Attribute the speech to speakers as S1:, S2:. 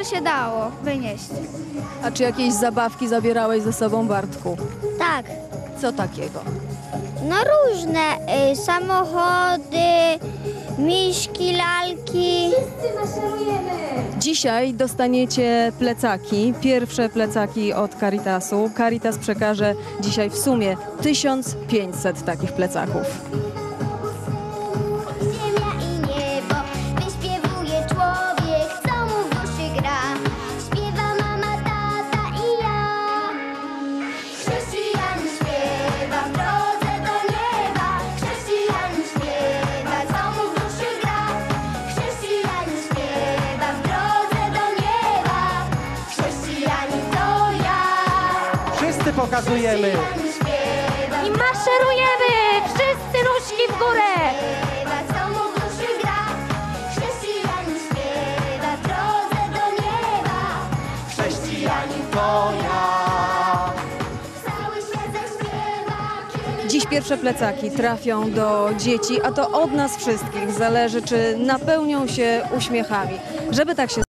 S1: jeszcze się dało wynieść.
S2: A czy jakieś zabawki zabierałeś ze sobą, Bartku?
S3: Tak,
S2: Co takiego?
S3: no różne y, samochody, miśki, lalki.
S2: Dzisiaj dostaniecie plecaki, pierwsze plecaki od Caritasu. Caritas przekaże dzisiaj w sumie 1500 takich plecaków.
S4: Wszyscy pokazujemy.
S5: I maszerujemy! Wszyscy nóżki w górę!
S2: Dziś pierwsze plecaki trafią do dzieci, a to od nas wszystkich zależy, czy napełnią się uśmiechami. Żeby tak się